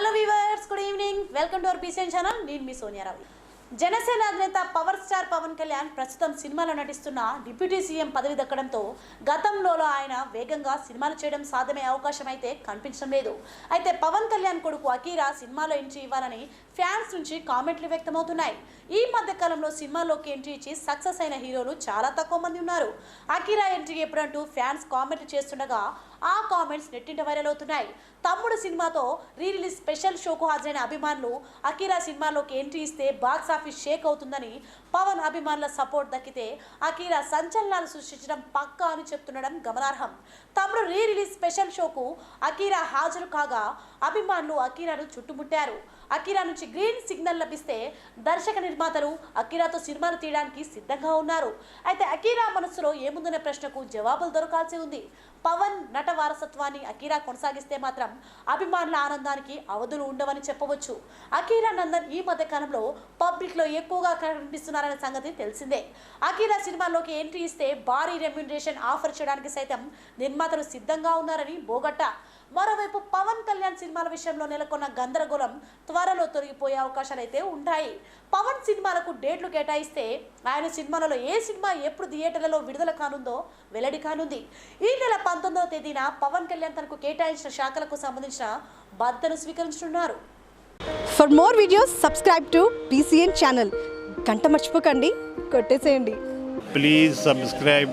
Hello viewers good evening welcome to our PCN channel నేను మీ సోనియారావు జనసేన అధినేత పవర్ స్టార్ పవన్ కళ్యాణ్ ప్రస్తుతం సినిమాలో నటిస్తున్న డిప్యూటీ సీఎం పదవి దక్కడంతో గతంలో ఆయన వేగంగా సినిమాలు చేయడం సాధ్యమయ్యే అవకాశం అయితే కనిపించడం లేదు. అయితే పవన్ కళ్యాణ్ కొడుకు అకీరా సినిమాలో ఎంట్రీ ఇవ్వాలని ఫ్యాన్స్ నుంచి కామెంట్లు వ్యక్తమవుతున్నాయి. ఈ మధ్యకాలంలో సినిమాలోకి ఎంట్రీ ఇచ్చి సక్సెస్ అయిన హీరోలు చాలా తక్కువ మంది ఉన్నారు. అకీరా ఎంట్రీ ఎప్పుడంటూ ఫ్యాన్స్ కామెంట్లు చేస్తుండగా ఆ కామెంట్స్ నెట్టింట వైరల్ అవుతున్నాయి. తమ్ముడు సినిమాతో రీ రిలీజ్ స్పెషల్ షోకు హాజరైన అభిమానులు అకీరా సినిమాలోకి ఎంట్రీ ఇస్తే బాక్స్ ఆఫీస్ షేక్ అవుతుందని పవన్ అభిమానుల సపోర్ట్ దక్కితే అకీరా సంచలనాలు సృష్టించడం పక్కా అని చెప్తుండడం గమనార్హం. తమ్ముడు రీ రిలీజ్ స్పెషల్ షోకు అకీరా హాజరు కాగా అభిమానులు అకీరాను చుట్టుముట్టారు. అకీరా నుంచి గ్రీన్ సిగ్నల్ లభిస్తే దర్శక నిర్మాతలు అకీరాతో సినిమాలు తీయడానికి సిద్ధంగా ఉన్నారు. అయితే అకీరా మనసులో ఏముందనే ప్రశ్నకు జవాబులు దొరకాల్సి ఉంది. పవన్ నట వారసత్వాన్ని అకీరా కొనసాగిస్తే మాత్రం అభిమానుల ఆనందానికి అవధులు ఉండవని చెప్పవచ్చు. అకీరా నందన్ ఈ మధ్య కాలంలో పబ్లిక్లో ఎక్కువగా కనిపిస్తున్నారనే సంగతి తెలిసిందే. అకీరా సినిమాలోకి ఎంట్రీ ఇస్తే భారీ రెమ్యునరేషన్ ఆఫర్ చేయడానికి సైతం నిర్మాతలు సిద్ధంగా ఉన్నారని బోగట్ట మరోవైపు పవన్ కళ్యాణ్ సినిమాల విషయంలో నెలకొన్న గందరగోళం త్వరలో తొలగిపోయే అవకాశాలు అయితే ఉంటాయి. పవన్ సినిమాలకు డేట్లు కేటాయిస్తే ఆయన సినిమాలలో ఏ సినిమా ఎప్పుడు థియేటర్లలో విడుదల కానుందో వెల్లడి కానుంది. ఈ నెల పంతొమ్మిదవ తేదీన పవన్ కళ్యాణ్ తనకు కేటాయించిన శాఖలకు సంబంధించిన బాధ్యతను స్వీకరించనున్నారు. For more videos subscribe to PCN channel గంట మర్చిపోకండి. కొట్టేసేయండి. Please subscribe